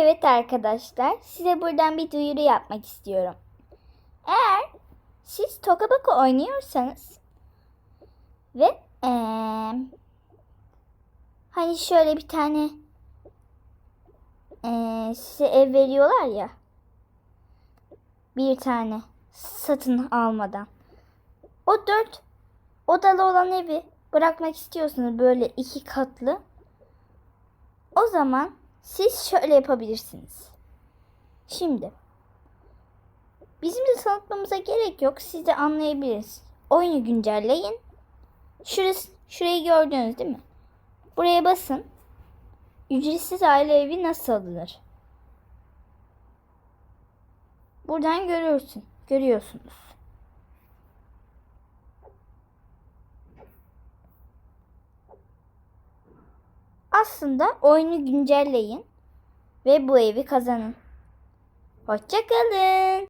Evet arkadaşlar, size buradan bir duyuru yapmak istiyorum. Eğer siz Tokabako oynuyorsanız ve eee, hani şöyle bir tane eee, size ev veriyorlar ya bir tane satın almadan. O dört odalı olan evi bırakmak istiyorsanız böyle iki katlı o zaman siz şöyle yapabilirsiniz. Şimdi bizim de tanıtmamıza gerek yok. Siz de anlayabilirsiniz. Oyunu güncelleyin. Şurası, şurayı gördünüz değil mi? Buraya basın. Ücretsiz aile evi nasıl alınır? Buradan görürsün. Görüyorsunuz. Aslında oyunu güncelleyin ve bu evi kazanın. Hoşçakalın.